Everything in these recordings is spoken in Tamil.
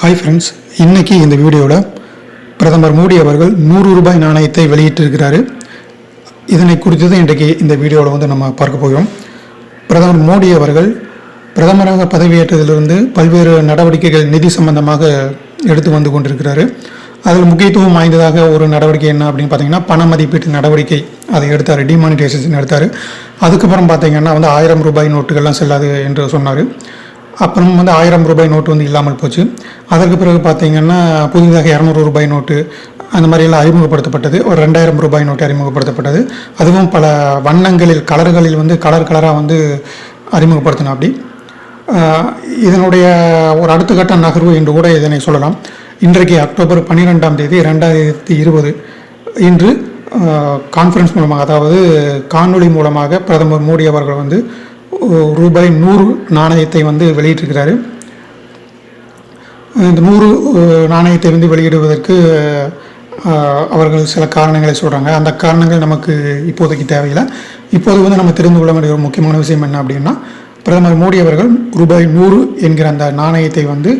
ஹாய் ஃப்ரெண்ட்ஸ் இன்றைக்கி இந்த வீடியோவில் பிரதமர் மோடி அவர்கள் நூறு ரூபாய் நாணயத்தை வெளியிட்டிருக்கிறாரு. இதனை குறித்து தான் இன்றைக்கு இந்த வீடியோவில் வந்து நம்ம பார்க்க போகிறோம். பிரதமர் மோடி அவர்கள் பிரதமராக பதவியேற்றதிலிருந்து பல்வேறு நடவடிக்கைகள் நிதி சம்பந்தமாக எடுத்து வந்து கொண்டிருக்கிறாரு. அதில் முக்கியத்துவம் வாய்ந்ததாக ஒரு நடவடிக்கை என்ன அப்படின்னு பார்த்தீங்கன்னா பண மதிப்பீட்டு நடவடிக்கை அதை எடுத்தார் டிமானிட்டைசேஷன் எடுத்தார். அதுக்கப்புறம் பார்த்தீங்கன்னா வந்து ஆயிரம் ரூபாய் நோட்டுகள்லாம் செல்லாது என்று சொன்னார். அப்புறம் வந்து ஆயிரம் ரூபாய் நோட்டு வந்து இல்லாமல் போச்சு. அதற்கு பிறகு பார்த்தீங்கன்னா புதிதாக இரநூறு ரூபாய் நோட்டு அந்த மாதிரியெல்லாம் அறிமுகப்படுத்தப்பட்டது. ஒரு ரெண்டாயிரம் ரூபாய் நோட்டு அறிமுகப்படுத்தப்பட்டது. அதுவும் பல வண்ணங்களில் கலர்களில் வந்து கலர் கலராக வந்து அறிமுகப்படுத்தினா அப்படி இதனுடைய ஒரு அடுத்த கட்ட நகர்வு என்று கூட இதனை சொல்லலாம். இன்றைக்கு அக்டோபர் பன்னிரெண்டாம் தேதி ரெண்டாயிரத்தி இருபது இன்று கான்ஃபரன்ஸ் மூலமாக அதாவது காணொளி மூலமாக பிரதமர் மோடி அவர்கள் வந்து ரூபாய் நூறு நாணயத்தை வந்து வெளியிட்டிருக்கிறாரு. இந்த நூறு நாணயத்தை வந்து வெளியிடுவதற்கு அவர்கள் சில காரணங்களை சொல்கிறாங்க அந்த காரணங்கள் நமக்கு இப்போதைக்கு தேவையில்லை. இப்போது வந்து நம்ம தெரிந்து கொள்ள வேண்டிய ஒரு முக்கியமான விஷயம் என்ன அப்படின்னா பிரதமர் மோடி அவர்கள் ரூபாய் நூறு என்கிற அந்த நாணயத்தை வந்து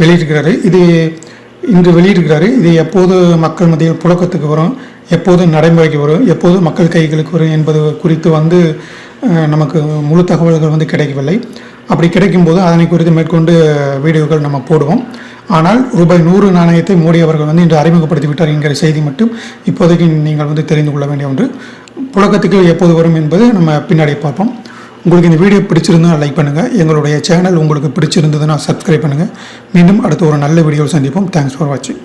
வெளியிட்டிருக்கிறாரு. இது இன்று வெளியிட்டிருக்கிறாரு. இது எப்போது மக்கள் மத்தியில் புழக்கத்துக்கு வரும் எப்போது நடைமுறைக்கு வரும் எப்போது மக்கள் கைகளுக்கு வரும் என்பது குறித்து வந்து நமக்கு முழு தகவல்கள் வந்து கிடைக்கவில்லை. அப்படி கிடைக்கும்போது அதனை குறித்து மேற்கொண்டு வீடியோக்கள் நம்ம போடுவோம். ஆனால் ரூபாய் நூறு நாணயத்தை மோடி அவர்கள் வந்து இன்று அறிமுகப்படுத்தி விட்டார் என்கிற செய்தி மட்டும் இப்போதைக்கு நீங்கள் வந்து தெரிந்து கொள்ள வேண்டிய ஒன்று. புழக்கத்துக்கு எப்போது வரும் என்பது நம்ம பின்னாடி பார்ப்போம். உங்களுக்கு இந்த வீடியோ பிடிச்சிருந்தா லைக் பண்ணுங்கள் எங்களுடைய சேனல் உங்களுக்கு பிடிச்சிருந்ததுன்னா சப்ஸ்கிரைப் பண்ணுங்கள் மீண்டும் அடுத்த ஒரு நல்ல வீடியோவில் சந்திப்போம். தேங்க்ஸ் ஃபார் வாட்சிங்